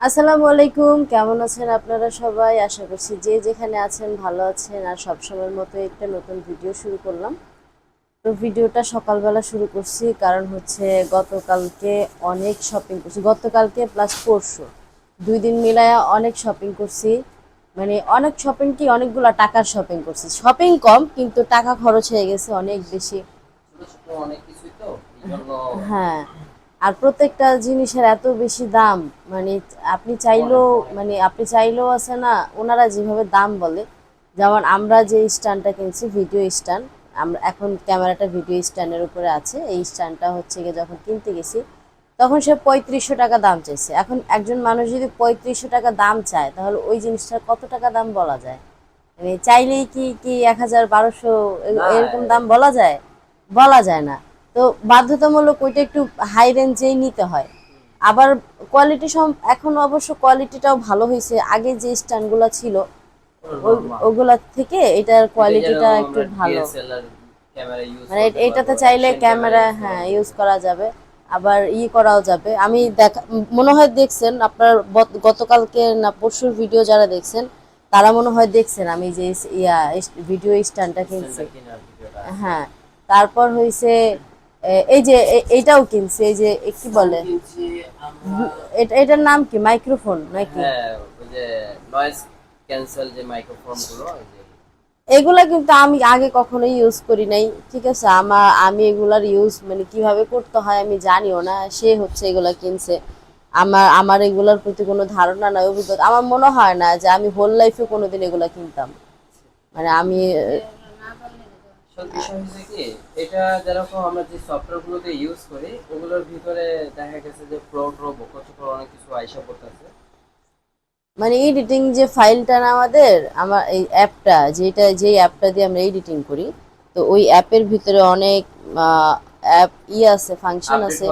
আসসালামু আলাইকুম কেমন আছেন আপনারা সবাই? আশা করছি যে যেখানে আছেন ভালো আছেন আর সবসময়ের মতো একটা নতুন ভিডিও শুরু করলাম। তো ভিডিওটা সকালবেলা শুরু করছি কারণ হচ্ছে গতকালকে অনেক শপিং করছি। গতকালকে প্লাস পরশু। দুই দিন মিলায়া অনেক শপিং করছি। মানে অনেক শপিং কি অনেকগুলো টাকার শপিং করছি। শপিং কম কিন্তু টাকা খরচ হয়ে গেছে অনেক বেশি। হ্যাঁ। আর প্রত্যেকটা জিনিসের এত বেশি দাম মানে আপনি চাইলেও মানে আপনি চাইলেও আছে না ওনারা যেভাবে দাম বলে। যেমন আমরা যে স্ট্যান্ডটা কিনছি ভিডিও স্ট্যান্ড আমরা এখন ক্যামেরাটা ভিডিও স্ট্যান্ডের উপরে আছে। এই স্ট্যান্ডটা হচ্ছে গিয়ে যখন কিনতে গেছি তখন সে পঁয়ত্রিশশো টাকা দাম চাইছে। এখন একজন মানুষ যদি পঁয়ত্রিশশো টাকা দাম চায় তাহলে ওই জিনিসটার কত টাকা দাম বলা যায়? মানে চাইলেই কি কি এক হাজার বারোশো এরকম দাম বলা যায়? বলা যায় না। তো বাধ্যতামূলক ওইটা একটু হাই রেঞ্জেই নিতে হয়। আবার কোয়ালিটি সম এখন অবশ্য কোয়ালিটিটাও ভালো হয়েছে। আগে যে স্ট্যান্ডগুলো ছিল ওগুলা থেকে এটার কোয়ালিটিটা একটু ভালো। মানে এটাতে চাইলে ক্যামেরা হ্যাঁ ইউজ করা যাবে। আবার ই করাও যাবে। আমি দেখা মনে হয় দেখছেন আপনার গতকালকে না পরশুর ভিডিও যারা দেখছেন তারা মনে হয় দেখছেন আমি যে ইয়া ভিডিও স্ট্যান্ডটা কিনছি। হ্যাঁ তারপর হইছে এ, এই যে এ- এইটাও কিনছি এই যে কি বলে? এটা এটার নাম কি? মাইক্রোফোন নাকি? হ্যাঁ ওই যে নয়েজ ক্যান্সেল যে মাইক্রোফোনগুলো ওই যে। এগুলা কিন্তু আমি আগে কখনোই ইউজ করি নাই ঠিক আছে? আমার আমি এগুলার ইউজ মানে কীভাবে করতে হয় আমি জানিও না সে হচ্ছে এগুলা কিনছে। আমার আমার এগুলার প্রতি কোনো ধারণা নাই অভিজ্ঞতা আমার মনে হয় না যে আমি হোল লাইফে কোনোদিন এগুলা কিনতাম। মানে আমি আসল বিষয় হচ্ছে কি এটা যেরকম আমরা যে সফটওয়্যার গুলোতে ইউজ করি ওগুলোর ভিতরে দেখা গেছে যে ট্রো বকচকর অনেক কিছু আইসা পড়তেছে। মানে এডিটিং যে ফাইলটা না আমাদের আমার এই অ্যাপটা যেটা যেই অ্যাপটা দিয়ে আমরা এডিটিং করি তো ওই অ্যাপের ভিতরে অনেক অ্যাপ ই আছে ফাংশন আছে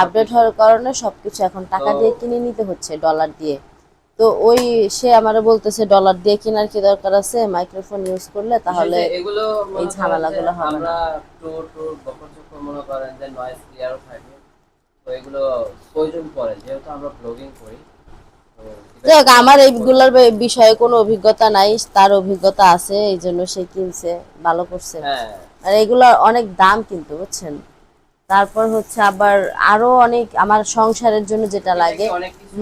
আপডেট হওয়ার কারণে সবকিছু এখন টাকা দিয়ে কিনে নিতে হচ্ছে ডলার দিয়ে। তো ওই সে আমারে বলতেছে ডলার দিয়ে কেনার কি দরকার আছে? মাইক্রোফোন ইউজ করলে তাহলে এগুলো এই ঝামেলাগুলো হবে না। আমরা ট্রো ট্রো বকচকর মনে করেন যে নয়েজ ক্লিয়ারও থাকে। তো এগুলো প্রয়োজন পড়ে যেহেতু আমরা ব্লগিং করি। তো আমার এইগুলোর বিষয়ে কোনো অভিজ্ঞতা নাই তার অভিজ্ঞতা আছে এই জন্য সে কিনছে ভালো করছে। হ্যাঁ। আর এগুলোর অনেক দাম কিন্তু বুঝছেন? তারপর হচ্ছে আবার আরও অনেক আমার সংসারের জন্য যেটা লাগে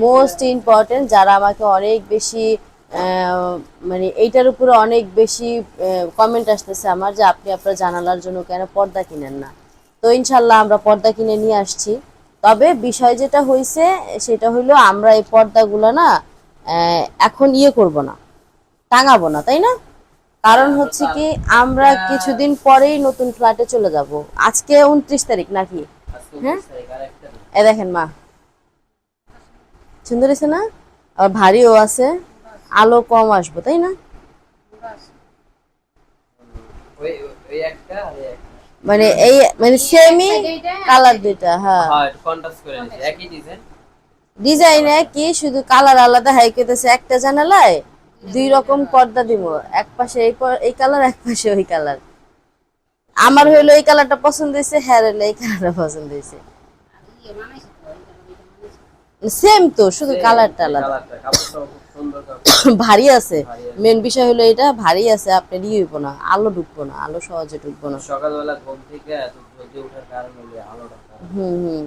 মোস্ট ইম্পর্টেন্ট যারা আমাকে অনেক বেশি মানে এইটার উপরে অনেক বেশি কমেন্ট আসতেছে আমার যে আপনি আপনার জানালার জন্য কেন পর্দা কিনেন না। তো ইনশাল্লাহ আমরা পর্দা কিনে নিয়ে আসছি। তবে বিষয় যেটা হয়েছে সেটা হইল আমরা এই পর্দাগুলো না এখন ইয়ে করব না, টাঙাবো না, তাই না? কারণ হচ্ছে কি আমরা কিছুদিন পরেই নতুন ফ্ল্যাটে চলে যাব। আজকে উনত্রিশ তারিখ নাকি? হ্যাঁ? 29 তারিখ, আর একটা দিন। এ দেখেন মা। সুন্দর হয়েছে না? আর ভারীও আছে। আলো কম আসব তাই না? মানে এই মানে সেমি কালার দুইটা হ্যাঁ। হ্যাঁ ডিজাইন ডিজাইন একই শুধু কালার আলাদা হাই করতেছে একটা জানালায় দুই রকম পর্দা দিব। এক পাশে এই এই কালার এক পাশে ওই কালার। আমার হইল এই কালারটা পছন্দ হয়েছে হ্যাঁ হইল এই কালারটা পছন্দ হয়েছে সেম তো শুধু কালারটা আলাদা। ভারী আছে। মেন বিষয় হলো এটা ভারী আছে আপনার ই হইব না আলো ঢুকবো না আলো সহজে ঢুকবো না। সকালবেলা ঘুম থেকে এত জলদি ওঠার কারণ হলো আলোটা। হুম হুম।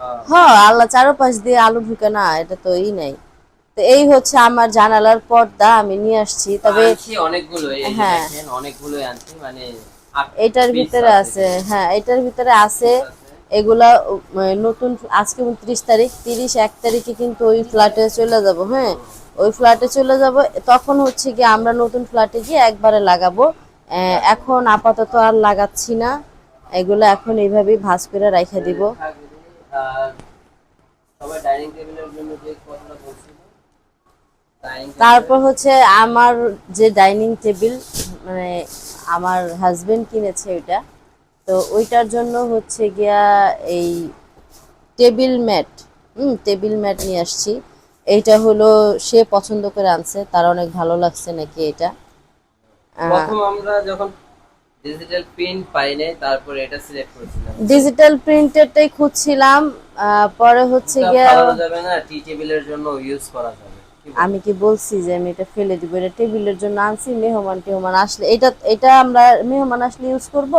হ্যাঁ, হ্যাঁ আল্লাহ চারোপাশ দিয়ে আলো ঢুকে না এটা তো ই নাই। তো এই হচ্ছে আমার জানালার পর্দা আমি নিয়ে আসছি। তবে অনেকগুলো হ্যাঁ। অনেকগুলো আনছি মানে এটার ভিতরে আছে হ্যাঁ এটার ভিতরে আছে। এগুলা নতুন আজকে উনত্রিশ তারিখ তিরিশ এক তারিখে কিন্তু ওই ফ্ল্যাটে চলে যাব হ্যাঁ। ওই ফ্ল্যাটে চলে যাব তখন হচ্ছে কি আমরা নতুন ফ্ল্যাটে গিয়ে একবারে লাগাবো। এখন আপাতত আর লাগাচ্ছি না এগুলো এখন এইভাবেই ভাঁজ করে রাইখা দিব। সবাই ডাইনিং টেবিলের জন্য যে কথাটা বলছিল ডাইনিং তারপর হচ্ছে আমার যে ডাইনিং টেবিল মানে আমার হাজবেন্ড কিনেছে ওইটা তো ওইটার জন্য হচ্ছে গিয়া এই টেবিল ম্যাট হুম টেবিল ম্যাট নিয়ে আসছি। এইটা হলো সে পছন্দ করে আনছে তার অনেক ভালো লাগছে নাকি এটা। প্রথম আমরা যখন ডিজিটাল প্রিন্ট পাই নাই তারপরে এটা সিলেক্ট করেছিলাম। ডিজিটাল প্রিন্টেডটাই খুঁজছিলাম পরে হচ্ছে গিয়া ফালানো যাবে না টি টেবিলের জন্য ইউজ করা যাবে? আমি কি বলছি যে আমি এটা ফেলে দিব? এটা টেবিলের জন্য আনছি মেহমান টেহমান আসলে এটা এটা আমরা মেহমান আসলে ইউজ করব?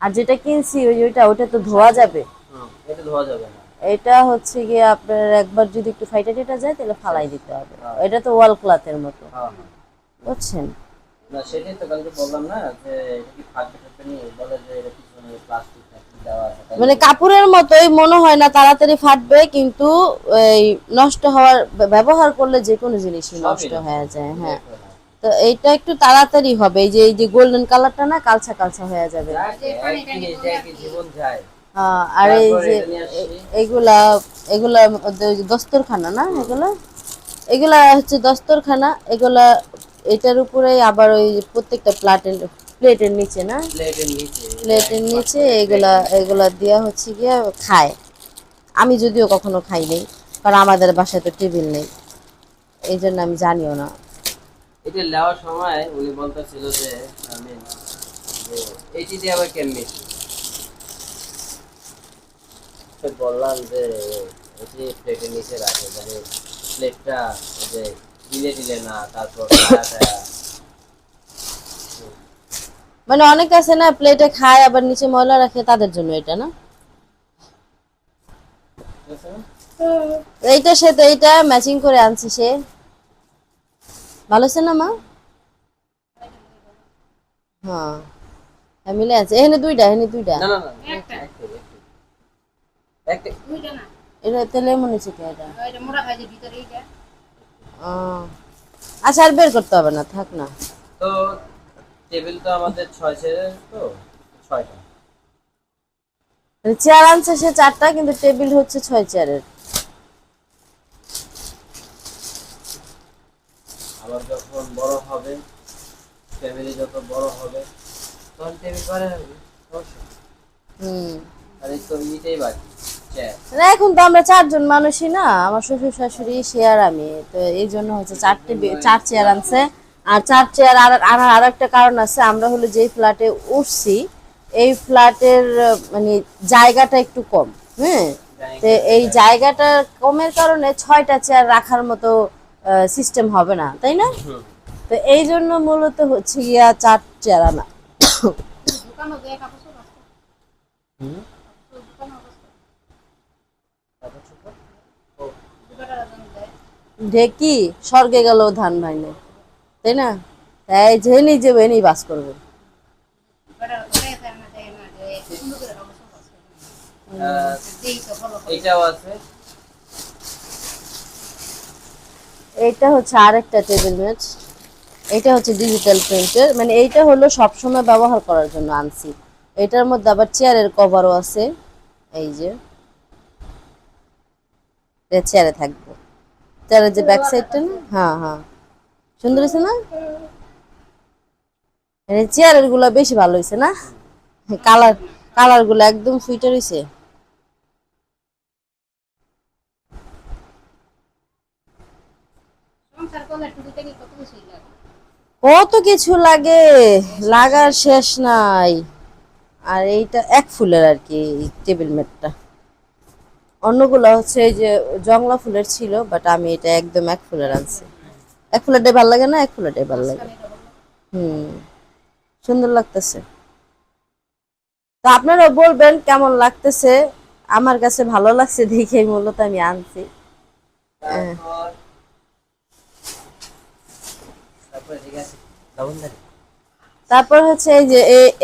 আর যেটা কিনছি ওই ওইটা ওটা তো ধোয়া যাবে। হুম, এটা ধোয়া যাবে না। এটা হচ্ছে গিয়ে আপনার একবার যদি একটু ফাইটা টেটা যায় তাহলে ফালাই দিতে হবে। হ্যাঁ। এটা তো ওয়াল ক্লাথের মতো। হ্যাঁ হ্যাঁ। বুঝছেন? না সেটাই তো কালকে বললাম না যে এটা কি ফাটবে টাটবে নি বলে যে এটা পিছনে প্লাস্টিক আছে তাই মানে কাপড়ের মতোই মনে হয় না তাড়াতাড়ি ফাটবে কিন্তু এই নষ্ট হওয়ার ব্যবহার করলে যে কোনো জিনিসই নষ্ট। হয়ে যায় হ্যাঁ। তো এইটা একটু তাড়াতাড়ি হবে এই যে এই যে গোল্ডেন কালারটা না কালচা কালচা হয়ে যাবে। হ্যাঁ, আর এই যে এগুলা এগুলা মধ্যে দস্তরখানা না এগুলা? এগুলা হচ্ছে দস্তরখানা এগুলা এটার উপরে আবার ওই প্রত্যেকটা প্লাটের প্লেটের নিচে না? প্লেটের নিচে প্লেটের নিচে এগুলা এগুলা দেওয়া হচ্ছে গিয়ে খায়। আমি যদিও কখনো খাই নাই কারণ আমাদের বাসায় তো টেবিল নেই। এই জন্য আমি জানিও না। এটা নেওয়ার সময় উনি বলতেছিল যে আমি যে এইটি দিয়ে আবার কেমনি বললাম যে এটি প্লেটের নিচে রাখে মানে প্লেটটা যে দিলে দিলে না তারপর। মানে অনেক আছে না প্লেটে খায় আবার নিচে ময়লা রাখে তাদের জন্য এটা না? এইটা সে তো এইটা ম্যাচিং করে আনছে সে। ভালো আছে না মা? হ্যাঁ। হ্যাঁ, মিলে আছে। এখানে দুইটা এখানে দুইটা। এটা তেলে মনে হচ্ছে কি এটা। ওইটা মোড়া ভিতরে এইটা। ও। আচ্ছা আর বের করতে হবে না থাক না। তো টেবিল তো আমাদের ছয় চেয়ারের তো ছয়টা। চেয়ার আনছে সে চারটা কিন্তু টেবিল হচ্ছে ছয় চেয়ারের। আবার যখন বড় হবে ফ্যামিলি যত বড় হবে তখন টেবিল। হুম। আর এই তো ইটাই বাকি না, এখন তো আমরা চারজন মানুষই না আমার শ্বশুর শাশুড়ি সে আর আমি। তো এই জন্য হচ্ছে চারটে চার চেয়ার আনছে। আর চার চেয়ার আর আর একটা কারণ আছে আমরা হলো যেই ফ্ল্যাটে উঠছি এই ফ্ল্যাটের মানে জায়গাটা একটু কম হ্যাঁ? তো এই জায়গাটা কমের কারণে ছয়টা চেয়ার রাখার মতো সিস্টেম হবে না তাই না? তো এই জন্য মূলত হচ্ছে গিয়া চার চেয়ার আনা। ঢেকি স্বর্গে গেল ধান ভাইনে তাই না? তাই যে নিজে এনেই বাস করব। এইটা হচ্ছে আরেকটা টেবিল ম্যাচ এটা হচ্ছে ডিজিটাল প্রিন্টের মানে এইটা হলো সবসময় ব্যবহার করার জন্য আনছি। এটার মধ্যে আবার চেয়ারের কভারও আছে। এই যে। এটা চেয়ারে থাকব। চেয়ারের যে ব্যাক সাইডটা না? হ্যাঁ হ্যাঁ। সুন্দর হয়েছে না? মানে চেয়ারেরগুলো বেশি ভালো হয়েছে না? কালার কালারগুলো একদম সুইটার হয়েছে। কত কিছু লাগে? লাগার শেষ নাই। আর এইটা এক ফুলের আর কি টেবিল ম্যাটটা অন্যগুলো হচ্ছে যে জংলা ফুলের ছিল বাট আমি এটা একদম এক ফুলের আনছি। এক ফুলেরটাই ভালো লাগে না এক ফুলেরটাই ভালো লাগে। হুম সুন্দর লাগতেছে। তো আপনারা বলবেন কেমন লাগতেছে? আমার কাছে ভালো লাগছে দেখে মূলত আমি আনছি। তারপর তারপরে হচ্ছে এই যে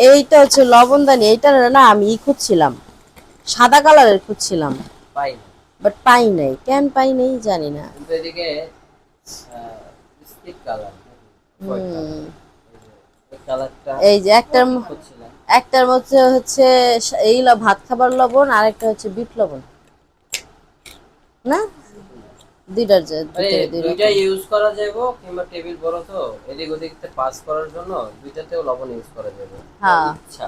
এইটা হচ্ছে লবণদানি। এইটা না আমি ই খুঁজছিলাম। সাদা কালারের খুঁজছিলাম। বাট পাই নাই। কেন পাই নাই জানি না। এই যে একটার একটার মধ্যে হচ্ছে এই ভাত খাবার লবণ আর একটা হচ্ছে বিট লবণ। না? দুইটার যে আরে দুইটার দুই দুইটা ইউজ করা। যাবে কিংবা টেবিল বড় তো এদিক ওদিক পাস করার জন্য দুইটাতেও লবণ ইউজ করা যাবে হ্যাঁ। আচ্ছা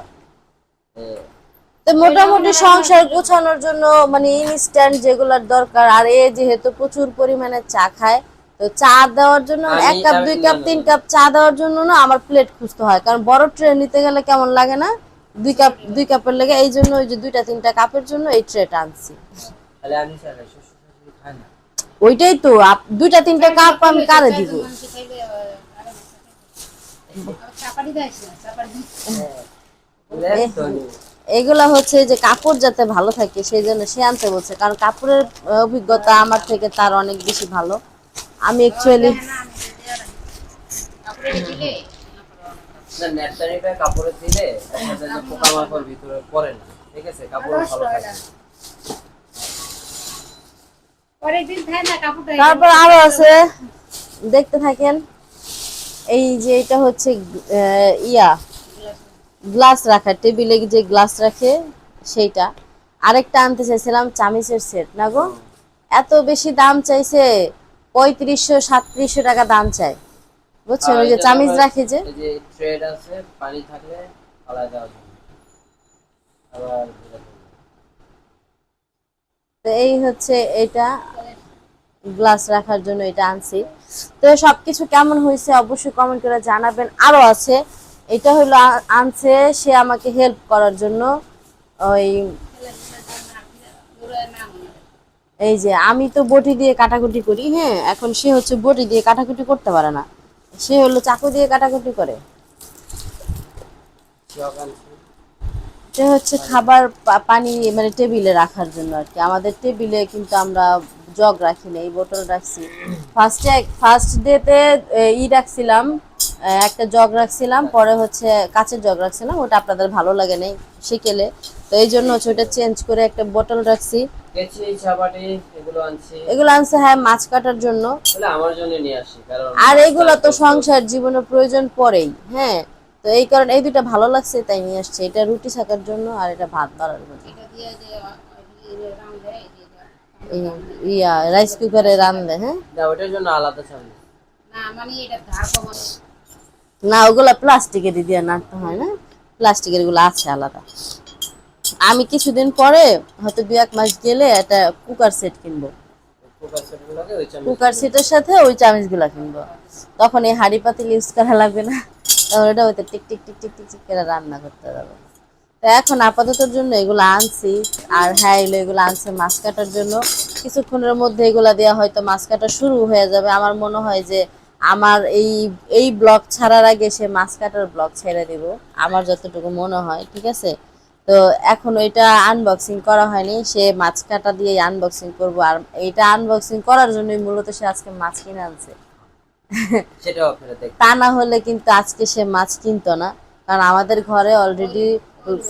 তো মোটামুটি সংসার গোছানোর জন্য মানে ইনস্ট্যান্ট যেগুলোর দরকার আর এ যেহেতু প্রচুর পরিমাণে চা খায় তো চা দেওয়ার জন্য এক কাপ দুই কাপ তিন কাপ চা দেওয়ার জন্য না আমার প্লেট খুঁজতে হয়। কারণ বড় ট্রে নিতে গেলে কেমন লাগে না? দুই কাপ দুই কাপের লেগে এই জন্য ওই যে দুইটা তিনটা কাপের জন্য এই ট্রেটা আনছি। ওইটাই তো দুইটা তিনটা কাপ আমি কারে দিব? তো? এগুলা হচ্ছে যে কাপড় যাতে ভালো থাকে সেই জন্য সে আনতে বলছে। কারণ কাপড়ের অভিজ্ঞতা আমার থেকে তার অনেক বেশি ভালো। আমি অ্যাকচুয়ালি কাপড়ে দিলে পোকামাকড় ভিতরে পড়ে না। ঠিক আছে? কাপড় ভালো থাকে তারপর আরও আছে। দেখতে থাকেন। এই যে এটা হচ্ছে ইয়া গ্লাস রাখা টেবিলে যে গ্লাস রাখে সেইটা। আরেকটা আনতে চাইছিলাম চামিচের সেট না গো? এত বেশি দাম চাইছে। পঁয়ত্রিশশো সাতত্রিশশো টাকা দাম চাই। বুঝছেন? ওই যে চামিচ রাখে যে। এই ট্রেড আছে পানি থাকলে ফালাই আবার তো এই হচ্ছে এটা গ্লাস রাখার জন্য এটা আনছি। তো সবকিছু কেমন হয়েছে অবশ্যই কমেন্ট করে জানাবেন। আরও আছে। এটা হলো আনছে সে আমাকে হেল্প করার জন্য ওই এই যে, আমি তো বটি দিয়ে কাটাকুটি করি হ্যাঁ এখন সে হচ্ছে বটি দিয়ে কাটাকুটি করতে পারে না। সে হলো চাকু দিয়ে কাটাকুটি করে। এটা হচ্ছে খাবার পানি মানে টেবিলে রাখার জন্য আর কি। আমাদের টেবিলে কিন্তু আমরা জগ রাখি না, এই বোতল রাখছি। ফার্স্টে ফার্স্ট ডেতে ই রাখছিলাম একটা জগ রাখছিলাম, পরে হচ্ছে কাঁচের জগ রাখছিলাম, ওটা আপনাদের ভালো লাগে নাই শিকেলে তো এই জন্য হচ্ছে ওটা চেঞ্জ করে একটা বোতল রাখছি। এগুলো আনছি। আনছে হ্যাঁ মাছ কাটার জন্য। আমার জন্য নিয়ে আসি কারণ আর এইগুলো তো সংসার জীবনের প্রয়োজন পড়েই হ্যাঁ। তো এই কারণে এই দুইটা ভালো লাগছে তাই নিয়ে আসছে। এটা রুটি ছাকার জন্য আর এটা ভাত বাড়ার জন্য। দিয়ে যে রাম দেয় এই যে এই ইয়া রাইস কুকারে রান্ধে হ্যাঁ। না ওটার জন্য আলাদা চামচ না মানে এটা না ওগুলা প্লাস্টিকের দিয়ে নাড়তে হয় না? প্লাস্টিকেরগুলো আছে আলাদা। আমি কিছুদিন পরে হয়তো দু এক মাস গেলে একটা কুকার সেট কিনবো। কুকার সেটের সাথে ওই চামচগুলা কিনবো। তখন এই হাড়ি পাতিল ইউজ করা লাগবে না। তখন ওটা হয়তো tick tick tick tick tick tick করে রান্না করতে যাব তো এখন আপাততর জন্য এগুলো আনছি। আর হ্যাঁ এগুলো এগুলো আনছে মাছ কাটার জন্য। কিছুক্ষণের মধ্যে এগুলা দেওয়া হয়তো মাছ কাটা শুরু হয়ে যাবে। আমার মনে হয় যে আমার এই এই ব্লগ ছাড়ার আগে সে মাছ কাটার ব্লগ ছেড়ে দিব। আমার যতটুকু মনে হয় ঠিক আছে? তো এখন ওইটা আনবক্সিং করা হয়নি সে মাছ কাটা দিয়ে আনবক্সিং করব। আর এইটা আনবক্সিং করার জন্যই মূলত সে আজকে মাছ কিনে আনছে। তা না হলে কিন্তু আজকে সে মাছ কিনতো না। কারণ আমাদের ঘরে অলরেডি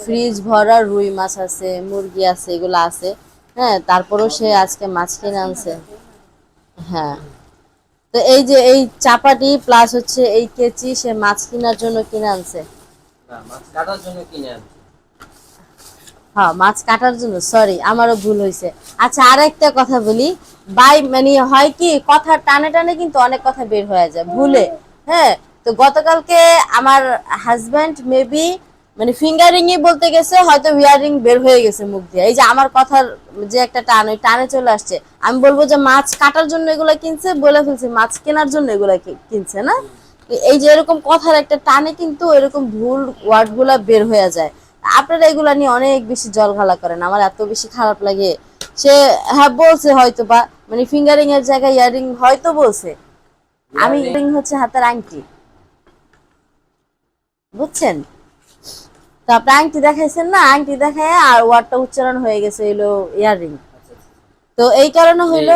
ফ্রিজ ভরা রুই মাছ আছে মুরগি আছে এগুলো আছে। হ্যাঁ তারপরেও সে আজকে মাছ কিনে আনছে। হ্যাঁ। তো এই যে এই চাপাটি প্লাস হচ্ছে এই কেচি সে মাছ কেনার জন্য কিনে আনছে। মাছ কাটার জন্য কিনে আনছি। হ্যাঁ মাছ কাটার জন্য সরি আমারও ভুল হয়েছে। আচ্ছা আর একটা কথা বলি। বাই মানে হয় কি, কথা টানে টানে কিন্তু অনেক কথা বের হয়ে যায়, ভুলে। হ্যাঁ তো গতকালকে আমার হাজব্যান্ড মেবি মানে ফিঙ্গারিং ই বলতে গেছে, হয়তো ইয়ারিং বের হয়ে গেছে মুখ দিয়ে। এই যে আমার কথার যে একটা টান, ওই টানে চলে আসছে। আমি বলব যে মাছ কাটার জন্য এগুলো কিনছে, বলে ফেলছে, মাছ কেনার জন্য এগুলো কিনছে না? এই যে এরকম কথার একটা টানে কিন্তু এরকম ভুল ওয়ার্ডগুলা বের হয়ে যায়। আপনারা এগুলা নিয়ে অনেক বেশি জল ঘালা করেন। আমার এত বেশি খারাপ লাগে। সে হ্যাঁ বলছে হয়তো বা মানে ফিঙ্গারিং এর জায়গায় ইয়ারিং হয়তো বলছে। আমি রিং হচ্ছে হাতের আংটি। বুঝছেন? তো আপনি আংটি দেখাইছেন না? আংটি দেখায় আর ওয়ার্ডটা উচ্চারণ হয়ে গেছে হইল ইয়াররিং আচ্ছা তো এই কারণে হইল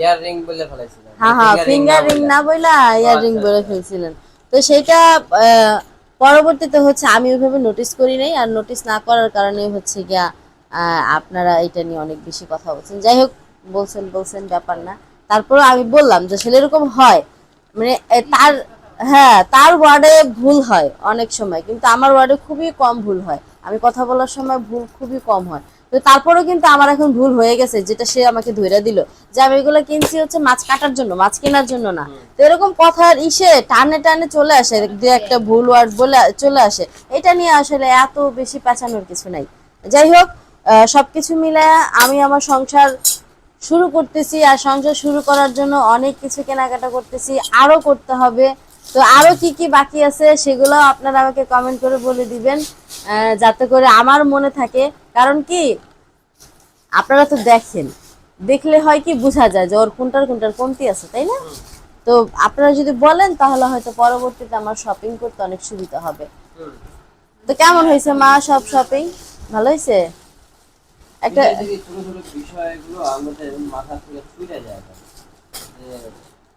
ইয়ার বলে ফেলাইছিলাম হ্যাঁ হ্যাঁ ফিঙ্গার না বইলা ইয়াররিং আচ্ছা, বলে আচ্ছা। ফেলছিলেন তো সেটা আহ, পরবর্তীতে হচ্ছে আমি ওইভাবে নোটিস করি নাই আর নোটিস না করার কারণে হচ্ছে গিয়া আপনারা এটা নিয়ে অনেক বেশি কথা বলছেন। যাই হোক, বলছেন বলছেন, ব্যাপার না। তারপরে আমি বললাম যে আসলে এরকম হয়। মানে তার হ্যাঁ তার ওয়ার্ডে ভুল হয় অনেক সময়। কিন্তু আমার ওয়ার্ডে খুবই কম ভুল হয়। আমি কথা বলার সময় ভুল খুবই কম হয়। তো তারপরেও কিন্তু আমার এখন ভুল হয়ে গেছে যেটা সে আমাকে ধরে দিল। যে আমি এগুলো কিনছি হচ্ছে মাছ কাটার জন্য মাছ কেনার জন্য না। তো এরকম কথার ইসে টানে টানে চলে আসে দু একটা ভুল ওয়ার্ড বলে চলে আসে। এটা নিয়ে আসলে এত বেশি পেঁচানোর কিছু নাই। যাই হোক সবকিছু মিলে আমি আমার সংসার শুরু করতেছি আর সংসার শুরু করার জন্য অনেক কিছু কেনাকাটা করতেছি আরও করতে হবে। তো আরও কি কি বাকি আছে সেগুলো আপনারা আমাকে কমেন্ট করে বলে দিবেন যাতে করে আমার মনে থাকে। কারণ কি, আপনারা তো দেখেন, দেখলে হয় কি বোঝা যায় যে ওর কোনটার কোনটার কমতি আছে, তাই না? তো আপনারা যদি বলেন, তাহলে হয়তো পরবর্তীতে আমার শপিং করতে অনেক সুবিধা হবে। তো কেমন হয়েছে মা সব শপিং ভালো হয়েছে? একটা বিষয়গুলো আমাদের মাথা থেকে যায়।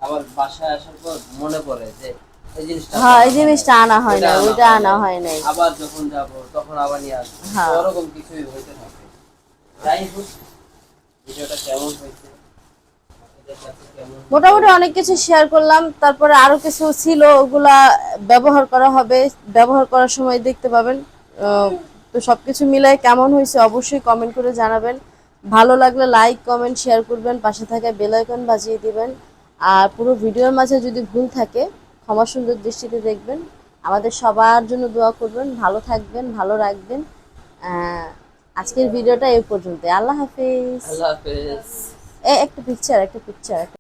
আবার বাসায় আসার পর মনে পড়ে যে এই জিনিসটা হ্যাঁ এই জিনিসটা আনা হয় না ওইটা আনা হয় নাই। আবার যখন যাব তখন আবার নিয়ে আসব। হ্যাঁ। ওরকম কিছুই হইতে থাকে। যাই হোক ভিডিওটা কেমন হয়েছে? মোটামুটি অনেক কিছু শেয়ার করলাম। তারপরে আরও কিছু ছিল ওগুলা ব্যবহার করা হবে। ব্যবহার করার সময় দেখতে পাবেন। তো সবকিছু মিলাই কেমন হয়েছে অবশ্যই কমেন্ট করে জানাবেন। ভালো লাগলে লাইক কমেন্ট শেয়ার করবেন। পাশে থাকা বেল আইকন বাজিয়ে দিবেন। আর পুরো ভিডিওর মাঝে যদি ভুল থাকে ক্ষমা সুন্দর দৃষ্টিতে দেখবেন। আমাদের সবার জন্য দোয়া করবেন ভালো থাকবেন ভালো রাখবেন। আহ, আজকের ভিডিওটা এই পর্যন্ত আল্লাহ হাফিজ। আল্লাহ হাফিজ। এ একটা পিকচার একটা পিকচার